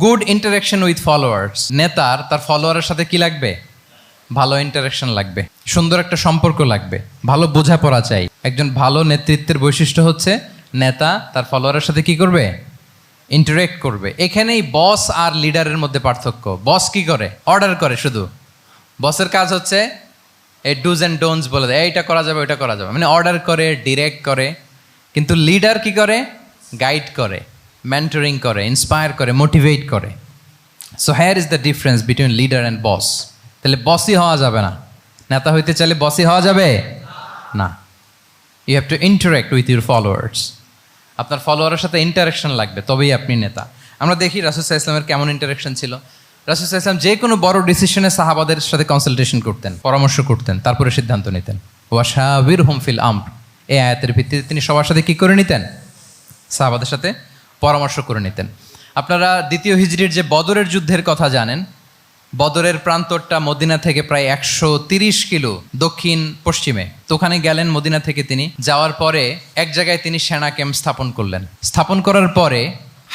Good interaction with followers নেতার, তার ফলোয়ারের সাথে কি লাগবে? ভালো ইন্টারাকশন লাগবে। সুন্দর একটা সম্পর্ক লাগবে। ভালো বোঝাপড়া চাই। একজন ভালো নেতৃত্বের বৈশিষ্ট্য হচ্ছে, নেতা তার ফলোয়ারের সাথে কি করবে? ইন্টারেক্ট করবে। এখানেই বস আর লিডারের মধ্যে পার্থক্য। বস কি করে? অর্ডার করে শুধু। বসের কাজ হচ্ছে এই ডুজ অ্যান্ড ডোনস বলে দেয়। এইটা করা যাবে, ওইটা করা যাবে। মানে অর্ডার করে ডিরেক্ট করে। কিন্তু লিডার কি করে? গাইড করে। মেন্টরিং করে ইন্সপায়ার করে মোটিভেট করে so here is the difference between leader and boss তাহলে বসই হওয়া যাবে না। নেতা হইতে চাইলে বসই হওয়া যাবে? না। You have to interact with your followers আপনার ফলোয়ারের সাথে ইন্টারাকশন লাগবে, তবেই আপনি নেতা। আমরা দেখি রাসুসাহ ইসলামের কেমন ইন্টারাকশন ছিল। রাসুসাহ ইসলাম যে কোনো বড় ডিসিশনে সাহাবাদের সাথে কনসালটেশন করতেন, পরামর্শ করতেন, তারপরে সিদ্ধান্ত নিতেন। ওয়াশাবির হোমফিল আমর। এই আয়াতের ভিত্তিতে তিনি সবার সাথে কী করে নিতেন? সাহাবাদের সাথে পরামর্শ করে নিতেন। আপনারা দ্বিতীয় হিজড়ির যে বদরের যুদ্ধের কথা জানেন, বদরের প্রান্তরটা মদিনা থেকে প্রায় একশো তিরিশ কিলো দক্ষিণ পশ্চিমে। তো ওখানে গেলেন মদিনা থেকে তিনি। যাওয়ার পরে এক জায়গায় তিনি সেনা ক্যাম্প স্থাপন করলেন। স্থাপন করার পরে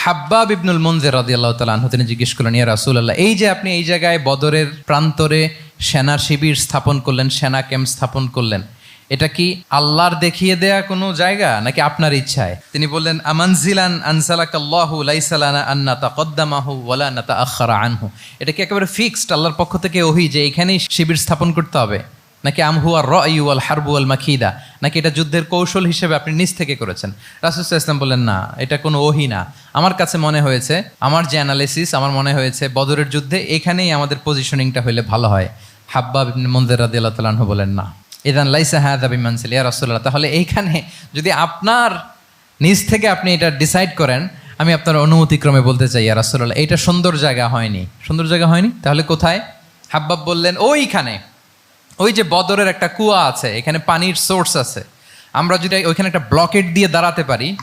হাব্বাব ইবনুল মঞ্জের রাদিয়াল্লাহ তালা আনহু তিনি জিজ্ঞেস করলেন, ইয়া রাসুল্লাহ এই যে আপনি এই জায়গায় বদরের প্রান্তরে সেনা শিবির স্থাপন করলেন, সেনা ক্যাম্প স্থাপন করলেন এটা কি আল্লাহর দেখিয়ে দেয়া কোনো জায়গা নাকি আপনার ইচ্ছায়? তিনি বললেন, আমানজিলান আনসালাকাল্লাহু লাইসালানা আন্না তাকদ্দামাহু ওয়ালা না তাআখারা আনহু। এটা কি একেবারে ফিক্সড আল্লাহর পক্ষ থেকে ওহি যে এখানেই শিবির স্থাপন করতে হবে? নাকি আমহু আর রয়ু আল হারবু আল মাখিদা নাকি এটা যুদ্ধের কৌশল হিসেবে আপনি নিজ থেকে করেছেন? রাসুসাহ ইসলাম বললেন, না, এটা কোনো ওহি না। আমার কাছে মনে হয়েছে, আমার যে অ্যানালিসিস আমার মনে হয়েছে বদরের যুদ্ধে এখানেই আমাদের পজিশনিংটা হইলে ভালো হয়। হাব্বা মন্দির রাদি আল্লাহ বলেন, না। ইদান লাইসা হ্যাঁ দাবি মানসিল ইয়া রাসুল্লাহ তাহলে এইখানে যদি আপনার নিজ থেকে আপনি এটা ডিসাইড করেন, আমি আপনার অনুমতিক্রমে বলতে চাই, ইয়া রাসুল্লাহ এটা সুন্দর জায়গা হয়নি। সুন্দর জায়গা হয়নি? তাহলে কোথায়? হাব্বাব বললেন, ওইখানে। ওই যে বদরের একটা কুয়া আছে, এখানে পানির সোর্স আছে। আমরা যদি ওইখানে একটা ব্লকেট দিয়ে দাঁড়াতে পারি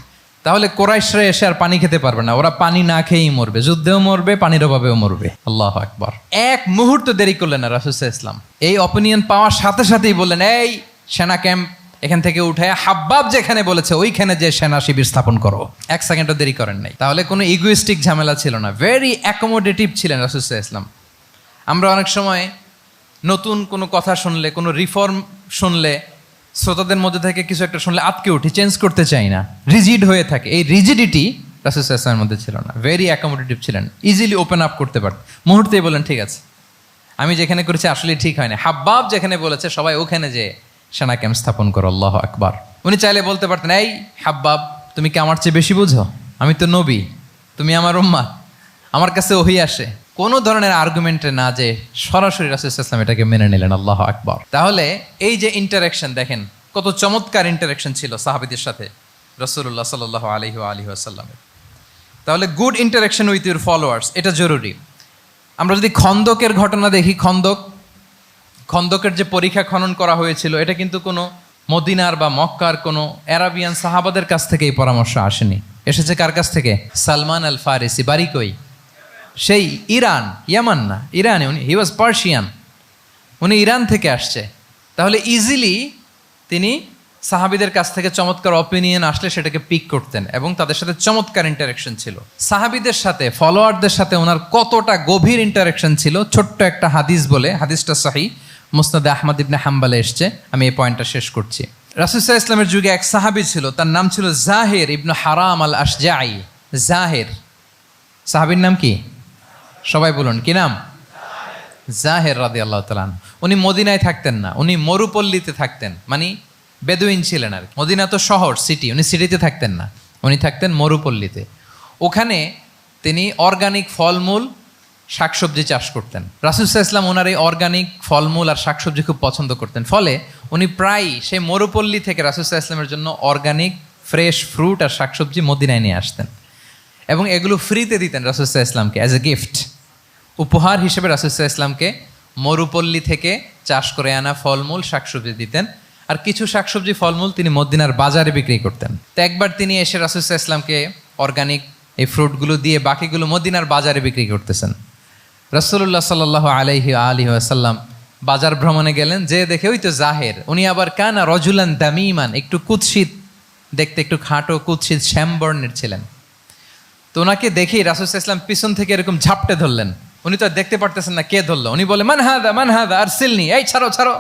তাহলে কোরাইশরা এসে আর পানি খেতে পারবে না। ওরা পানি না খেয়েই মরবে। যুদ্ধেও মরবে, পানির অভাবেও মরবে। আল্লাহ আকবার। এক মুহূর্ত দেরি করলেন না রাসুসা ইসলাম এই অপিনিয়ন পাওয়ার সাথে সাথেই বললেন, এই সেনা ক্যাম্প এখান থেকে উঠে, হাব্বাব যেখানে বলেছে, ওইখানে যে সেনা শিবির স্থাপন করো। এক সেকেন্ডও দেরি করেন নাই। তাহলে কোনো ইগোইস্টিক ঝামেলা ছিল না। ভেরি অ্যাকোমোডেটিভ ছিলেন রাসুসা ইসলাম আমরা অনেক সময় নতুন কোনো কথা শুনলে, কোনো রিফর্ম শুনলে শ্রোতাদের মধ্যে থেকে কিছু একটা শুনলে আটকে উঠি চেঞ্জ করতে চাই না। রিজিড হয়ে থাকে। এই রিজিডিটি রাসুসামের মধ্যে ছিল না। ভেরি অ্যাকোমোডেটিভ ছিলেন। ইজিলি ওপেন আপ করতে পারত মুহূর্তেই বলেন ঠিক আছে। আমি যেখানে করেছি আসলে ঠিক হয় না হাব্বাব যেখানে বলেছে, সবাই ওখানে যে সেনা ক্যাম্প স্থাপন করো, আল্লাহ আকবার। উনি চাইলে বলতে পারতেন, এই হাব্বাব, তুমি কি আমার চেয়ে বেশি বুঝো? আমি তো নবী। তুমি আমার উম্মা আমার কাছে ওহি আসে। কোনো ধরনের আর্গুমেন্টে না যে সরাসরি রাসুলাম এটাকে মেনে নিলেন, আল্লাহ আকবর। তাহলে এই যে ইন্টারাকশন দেখেন, কত চমৎকার ইন্টারাকশন ছিল সাহাবিদের সাথে রসুল্লাহ সাল আলহি আলহি আসাল্লামের তাহলে good interaction with your followers এটা জরুরি। আমরা যদি খন্দকের ঘটনা দেখি, খন্দক, খন্দকের যে পরীক্ষা খনন করা হয়েছিল, এটা কিন্তু কোনো মদিনার বা মক্কার, কোনো অ্যারাবিয়ান সাহাবাদের কাছ থেকে এই পরামর্শ আসেনি। এসেছে কার কাছ থেকে? সালমান আল ফারিসি বাড়ি কই? সেই ইরান, ইয়ামান না, ইরানে উনি হি ওয়াজ পার্সিয়ান উনি ইরান থেকে আসছে। তাহলে ইজিলি তিনি সাহাবিদের কাছ থেকে চমৎকার অপিনিয়ন আসলে সেটাকে পিক করতেন এবং তাদের সাথে চমৎকার ইন্টারাকশন ছিল। সাহাবিদের সাথে ফলোয়ারদের সাথে ওনার কতটা গভীর ইন্টারাকশন ছিল, ছোট্ট একটা হাদিস বলে, হাদিসটা সাহি, মুসনাদে আহমদ ইবনে হাম্বালে এসছে, আমি এই পয়েন্টটা শেষ করছি। রাসুসাহ ইসলামের যুগে এক সাহাবি ছিল, তার নাম ছিল জাহের ইবনু হারাম আল আশজাই জাহের। সাহাবির নাম কি? সবাই বলুন, কি নাম? জাহের রাদি আল্লাহ তালান উনি মদিনায় থাকতেন না, উনি মরুপল্লীতে থাকতেন মানে বেদুইন ছিলেন আর মদিনা তো শহর সিটি উনি সিটিতে থাকতেন না, উনি থাকতেন মরুপল্লীতে। ওখানে তিনি অর্গানিক ফলমূল, শাকসবজি চাষ করতেন। রাসুসাহ ইসলাম ওনার এই অর্গানিক ফলমূল আর শাকসবজি খুব পছন্দ করতেন। ফলে উনি প্রায়ই সেই মরুপল্লী থেকে রাসুসাহ ইসলামের জন্য অর্গানিক ফ্রেশ ফ্রুট আর শাকসবজি মদিনায় নিয়ে আসতেন। এবং এগুলো ফ্রিতে দিতেন রাসুসাহ ইসলামকে অ্যাজ এ গিফট উপহার হিসেবে রাসুসাহ ইসলামকে মরুপল্লী থেকে চাষ করে আনা ফলমূল, শাকসবজি দিতেন। আর কিছু শাকসবজি, ফলমূল তিনি মদিনার বাজারে বিক্রি করতেন। তো একবার তিনি এসে রাসুসাহ ইসলামকে অর্গানিক এই ফ্রুটগুলো দিয়ে বাকিগুলো মদিনার বাজারে বিক্রি করতেছেন। রসুল্লাহ সাল্লাহ আলহি আলী আসাল্লাম বাজার ভ্রমণে গেলেন, যে দেখে ওই তো জাহের, উনি আবার কানা রজুলান দামিমান, একটু কুৎসিত, দেখতে একটু খাটো, কুৎসিত, শ্যামবর্ণের ছিলেন। তো ওনাকে দেখেই রাসুল ইসলাম পিছন থেকে এরকম ঝাপটে ধরলেন। উনি তো দেখতে পারতেছেন না কে ধরলো। উনি বলে, মান হাদা মান হাদা আর সিলনি এই, ছাড়ো ছাড়ো।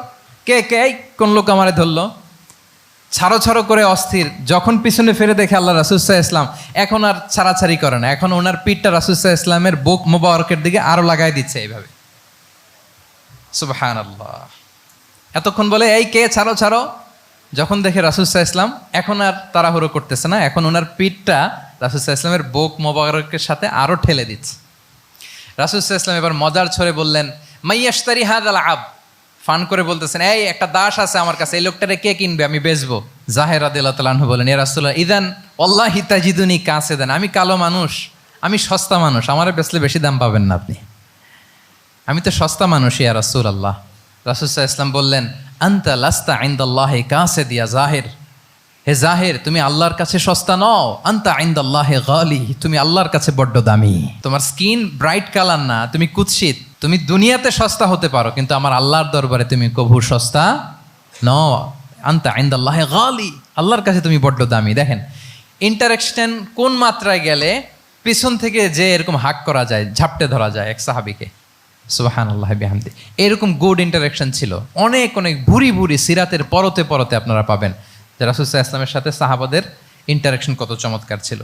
কে কে, এই, কোন লোক আমারে ধরলো? ছাড়ো ছাড়ো করে অস্থির। যখন পিছনে ফিরে দেখে আল্লাহ রাসুসাহ ইসলাম এখন আর ছাড়াছাড়ি করে না। এখন ওনার পিঠটা রাসুসাহ ইসলামের বুক মোবারকের দিকে আরও লাগাই দিচ্ছে এইভাবে। সুবহান আল্লাহ এতক্ষণ বলে, এই, কে? ছাড়ো ছাড়ো। যখন দেখে রাসুসাহ ইসলাম এখন আর তাড়াহুড়ো করতেছে না। এখন ওনার পিঠটা রাসুসাহ ইসলামের বুক মোবারকের সাথে আরও ঠেলে দিচ্ছে। রাসুসাহ ইসলাম এবার মজার ছড়ে বললেন মাইয়াস্তারি হাদ আল আব। ফান করে বলতেছেন, এই একটা দাস আছে আমার কাছে, এই লোকটারে কে কিনবে? আমি বেচবো। জাহের আদিল্লাহ বলেন এ রাসুল্লাহ ইদান আল্লাহ হিতাজিদুনি কাছে দেন আমি কালো মানুষ, আমি সস্তা মানুষ, আমারে বেচলে বেশি দাম পাবেন না আপনি। আমি তো সস্তা মানুষ, ইয়া রাসুল আল্লাহ রাসুসাহ ইসলাম বললেন, আন্তা লাস্তা আইন্দাল্লাহ কাছে দিয়া জাহের। হে জাহের, তুমি আল্লাহর কাছে সস্তা নও। আন্তা আইন্দাল্লাহ গালি, তুমি আল্লাহর কাছে বড্ড দামি। তোমার স্কিন ব্রাইট কালার না, তুমি কুৎসিত। তুমি দুনিয়াতে সস্তা হতে পারো, কিন্তু আমার আল্লাহর দরবারে তুমি কভু সস্তা ন আন্তা আইন্দাল্লাহ গালি, আল্লাহর কাছে তুমি বড্ড দামি। দেখেন ইন্টারাকশন কোন মাত্রায় গেলে পিছন থেকে যে এরকম হাক করা যায়, ঝাপটে ধরা যায় এক সাহাবিকে। সুবাহান আল্লাহ বিহামদি। এরকম গুড ইন্টারাকশন ছিল। অনেক অনেক ভুরি ভুরি সিরাতের পরতে পরতে আপনারা পাবেন। যে রাসুসাহ ইসলামের সাথে সাহাবাদের ইন্টারাকশন কত চমৎকার ছিল।